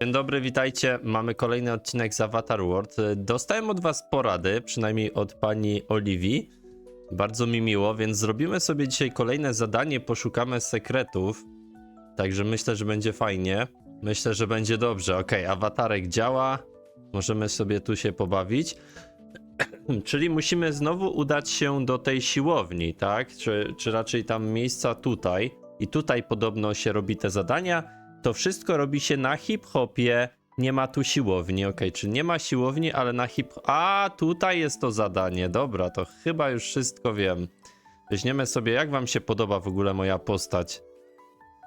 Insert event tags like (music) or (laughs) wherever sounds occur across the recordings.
Dzień dobry, witajcie. Mamy kolejny odcinek z Avatar World. Dostałem od was porady, przynajmniej od pani Oliwii. Bardzo mi miło, więc zrobimy sobie dzisiaj kolejne zadanie, poszukamy sekretów. Także myślę, że będzie fajnie. Myślę, że będzie dobrze. Ok, awatarek działa. Możemy sobie tu się pobawić. (clears throat) Czyli musimy znowu udać się do tej siłowni, tak? Czy, czy raczej tam miejsca tutaj. I tutaj podobno się robi te zadania. To wszystko robi się na hip-hopie. Nie ma tu siłowni, ok, czy nie ma siłowni, ale na hip... A, tutaj jest to zadanie, dobra, to chyba już wszystko wiem. Weźmiemy sobie, jak wam się podoba w ogóle moja postać.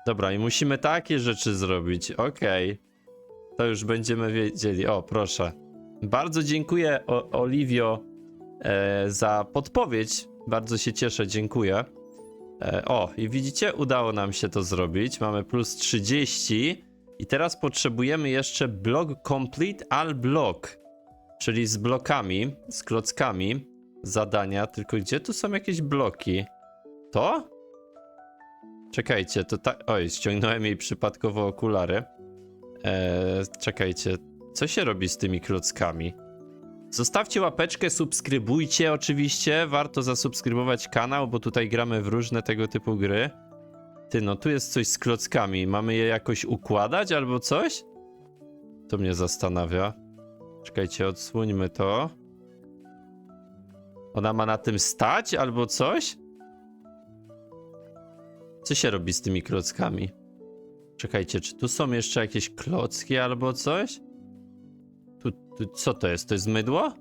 Dobra, i musimy takie rzeczy zrobić, okej. To już będziemy wiedzieli, o, proszę. Bardzo dziękuję, o, Oliwio, e, za podpowiedź. Bardzo się cieszę, dziękuję. E, o, i widzicie, udało nam się to zrobić. Mamy plus 30. I teraz potrzebujemy jeszcze block complete all block. Czyli z blokami, z klockami zadania. Tylko gdzie tu są jakieś bloki? To? Czekajcie, to tak. Oj, ściągnąłem jej przypadkowo okulary. Eee, czekajcie, co się robi z tymi klockami? Zostawcie łapeczkę, subskrybujcie oczywiście. Warto zasubskrybować kanał, bo tutaj gramy w różne tego typu gry. Ty, no tu jest coś z klockami. Mamy je jakoś układać albo coś? To mnie zastanawia. Czekajcie, odsłońmy to. Ona ma na tym stać albo coś? Co się robi z tymi klockami? Czekajcie, czy tu są jeszcze jakieś klocki albo coś? Tu, tu, co to jest? To jest mydło?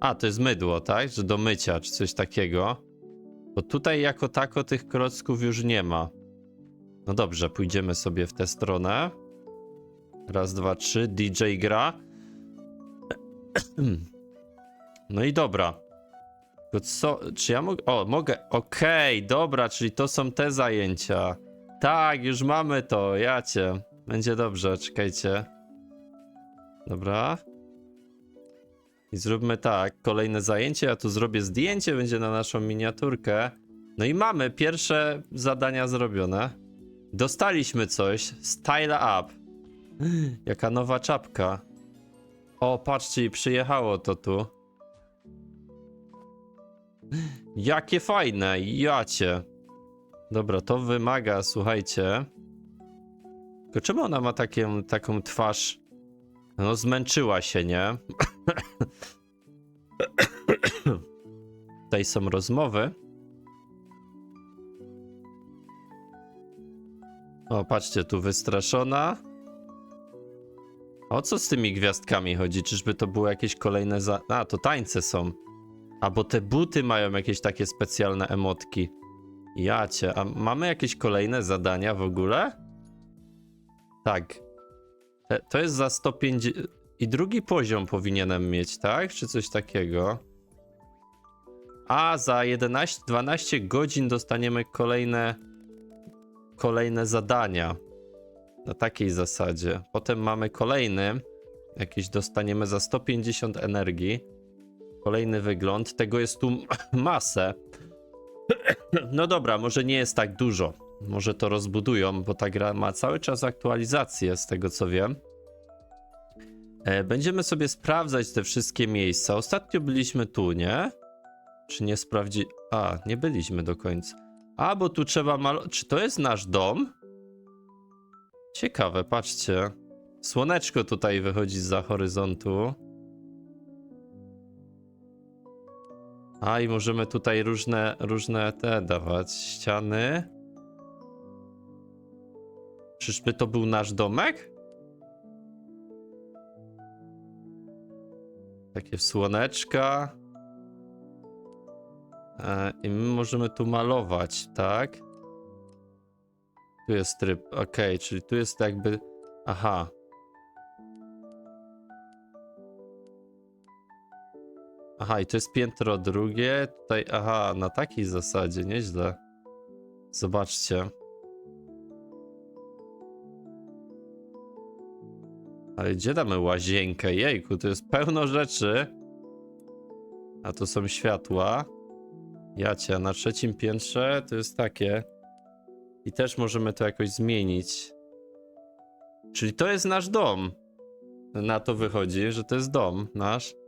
A, to jest mydło, tak? Że do mycia, czy coś takiego. Bo tutaj jako tako tych klocków już nie ma. No dobrze, pójdziemy sobie w tę stronę. Raz, dwa, trzy. DJ gra. (clears throat) No i dobra. To co? Czy ja mogę? O, mogę. Okej, dobra, czyli to są te zajęcia. Tak, już mamy to, jacie. Będzie dobrze, czekajcie. Dobra. I zróbmy tak, kolejne zajęcie, ja tu zrobię zdjęcie, będzie na naszą miniaturkę. No i mamy pierwsze zadania zrobione. Dostaliśmy coś, style up. (gasps) Jaka nowa czapka. O, patrzcie, przyjechało to tu. (gasps) Jakie fajne, jacie. Dobra, to wymaga, słuchajcie. Tylko czemu ona ma takie, taką twarz? No, zmęczyła się, nie? (coughs) Tutaj są rozmowy. O, patrzcie, tu wystraszona. O co z tymi gwiazdkami chodzi? Czyżby to było jakieś kolejne za... A, to tańce są. A, bo te buty mają jakieś takie specjalne emotki. Jacie, a mamy jakieś kolejne zadania w ogóle? Tak. To jest za 150... I drugi poziom powinienem mieć, tak? Czy coś takiego? A, za 11-12 godzin dostaniemy kolejne... Kolejne zadania. Na takiej zasadzie. Potem mamy kolejny. Jakiś dostaniemy za 150 energii. Kolejny wygląd. Tego jest tu (laughs) masę. (clears throat) No dobra, może nie jest tak dużo. Może to rozbudują, bo ta gra ma cały czas aktualizację, z tego co wiem. E, Będziemy sobie sprawdzać te wszystkie miejsca. Ostatnio byliśmy tu, nie? Czy nie sprawdzi... A, nie byliśmy do końca. A, bo tu trzeba malować... Czy to jest nasz dom? Ciekawe, patrzcie. Słoneczko tutaj wychodzi za horyzontu. A i możemy tutaj różne, różne te dawać. Ściany. Czyżby to był nasz domek? Takie słoneczka. E, I my możemy tu malować, tak? Tu jest tryb, ok, czyli tu jest jakby... Aha. Aha, i to jest piętro drugie. Tutaj, aha, na takiej zasadzie, nieźle. Zobaczcie. Ale gdzie damy łazienkę? Jejku, to jest pełno rzeczy. A to są światła. Jacie, a na trzecim piętrze to jest takie. I też możemy to jakoś zmienić. Czyli to jest nasz dom. Na to wychodzi, że to jest dom nasz.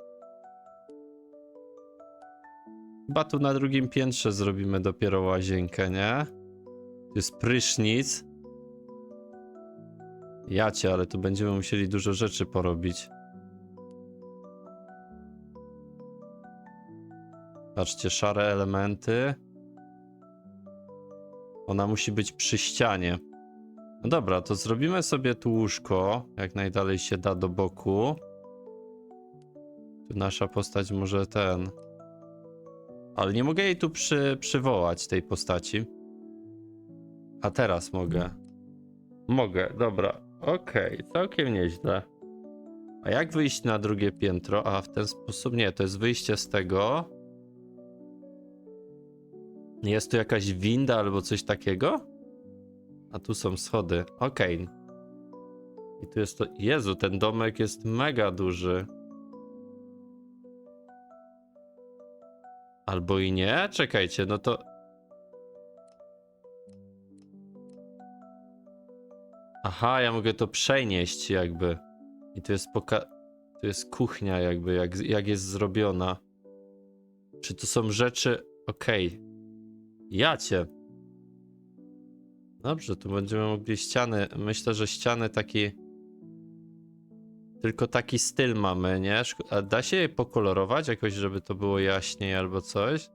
Chyba tu na drugim piętrze zrobimy dopiero łazienkę, nie? Tu jest prysznic. Jacie, ale tu będziemy musieli dużo rzeczy porobić. Patrzcie, szare elementy. Ona musi być przy ścianie. No dobra, to zrobimy sobie tu łóżko, jak najdalej się da do boku. Tu nasza postać może ten. Ale nie mogę jej tu przy, przywołać, tej postaci. A teraz mogę. Mogę, dobra. Okej, całkiem nieźle. A jak wyjść na drugie piętro? A w ten sposób nie, to jest wyjście z tego. Jest tu jakaś winda albo coś takiego? A tu są schody. Okej. I tu jest to. Jezu, ten domek jest mega duży. Albo i nie? Czekajcie, no to. Aha, ja mogę to przenieść jakby. I tu jest poka... Tu jest kuchnia jakby, jak, jak jest zrobiona. Czy to są rzeczy... Okej. Jacie. Dobrze, tu będziemy mogli ściany... Myślę, że ściany taki... Tylko taki styl mamy, nie? A da się je pokolorować jakoś, żeby to było jaśniej albo coś?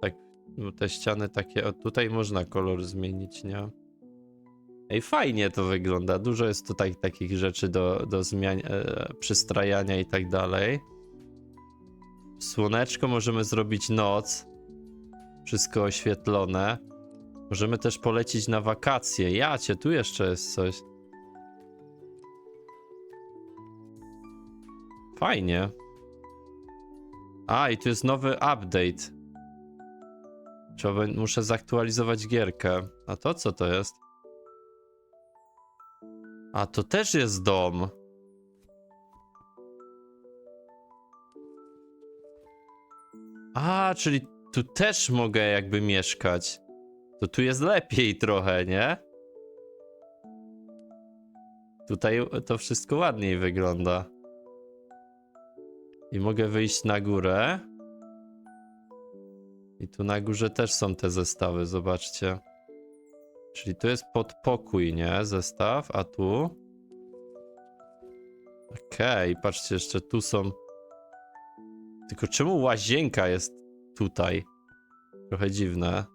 Tak, no te ściany takie... O, tutaj można kolor zmienić, nie? Ej, fajnie to wygląda. Dużo jest tutaj takich rzeczy do, do zmian... E, przystrajania i tak dalej. Słoneczko możemy zrobić noc. Wszystko oświetlone. Możemy też polecić na wakacje. Jacie, tu jeszcze jest coś. Fajnie. A, i tu jest nowy update. Trzeba, muszę zaktualizować gierkę. A to co to jest? A to też jest dom. A, czyli tu też mogę jakby mieszkać. To tu jest lepiej trochę, nie? Tutaj to wszystko ładniej wygląda. I mogę wyjść na górę. I tu na górze też są te zestawy, zobaczcie. Czyli tu jest podpokój, nie? Zestaw, a tu... Okej, patrzcie, jeszcze tu są... Tylko czemu łazienka jest tutaj? Trochę dziwne.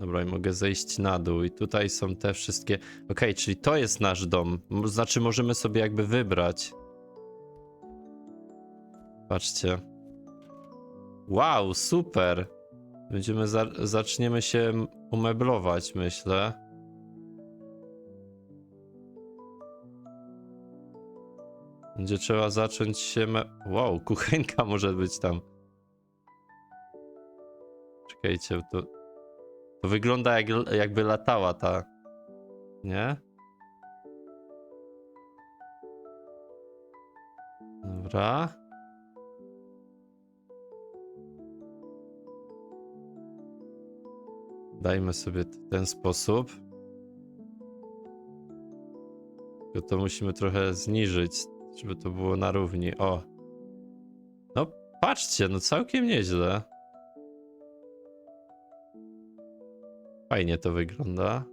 Dobra, i mogę zejść na dół i tutaj są te wszystkie... Okej, czyli to jest nasz dom. Znaczy możemy sobie jakby wybrać. Patrzcie. Wow, super. Będziemy za zaczniemy się umeblować, myślę. Będzie trzeba zacząć się. Me... Wow, (laughs) kuchenka może być tam. Czekajcie, to. Wygląda jak, jakby latała ta. Nie? Dobra. Dajmy sobie ten sposób. Tylko to musimy trochę zniżyć, żeby to było na równi. O. No, patrzcie, no całkiem nieźle. Fajnie to wygląda.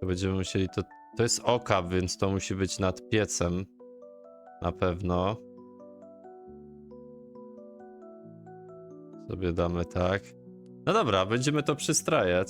To będziemy musieli to. To jest oka, więc to musi być nad piecem. Na pewno. Sobie damy tak. No dobra, będziemy to przystrajać.